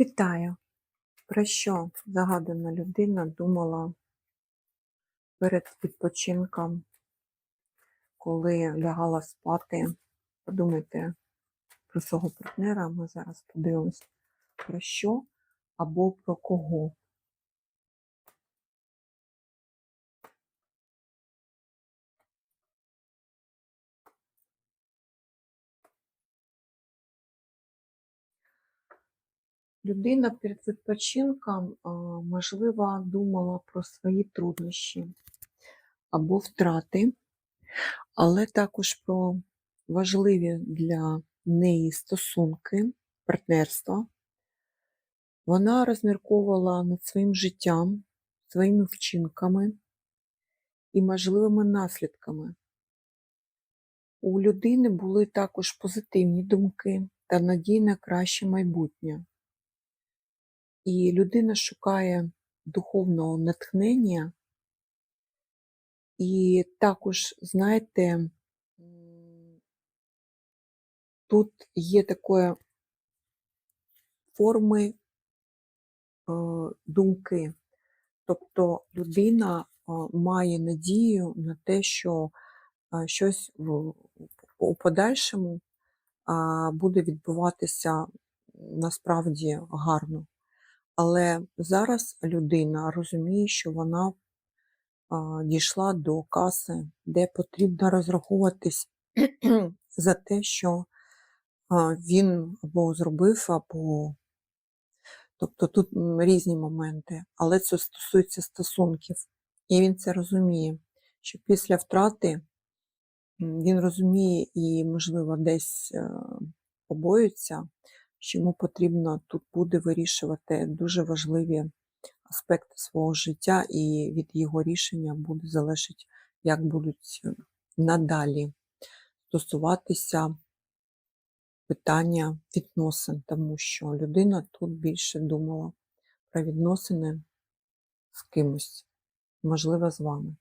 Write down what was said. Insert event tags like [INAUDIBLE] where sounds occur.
Вітаю! Про що загадана людина думала перед відпочинком, коли лягала спати? Подумайте про свого партнера, ми зараз подивимось про що або про кого. Людина перед відпочинком, можливо, думала про свої труднощі або втрати, але також про важливі для неї стосунки, партнерства. Вона розмірковувала над своїм життям, своїми вчинками і можливими наслідками. У людини були також позитивні думки та надії на краще майбутнє. І людина шукає духовного натхнення. І також, знаєте, тут є такої форми е, думки. Тобто людина е, має надію на те, що е, щось у подальшому буде відбуватися насправді гарно. Але зараз людина розуміє, що вона а, дійшла до каси, де потрібно розраховуватись [CLEARS THROAT] за те, що а, він або зробив, або тобто тут різні моменти, але це стосується стосунків. І він це розуміє, що після втрати він розуміє і, можливо, десь е, побоюється, що йому потрібно тут буде вирішувати дуже важливі аспекти свого життя, і від його рішення буде залежить, як будуть е, надалі стосуватися питання відносин, тому що людина тут більше думала про відносини з кимось, можливо, з вами.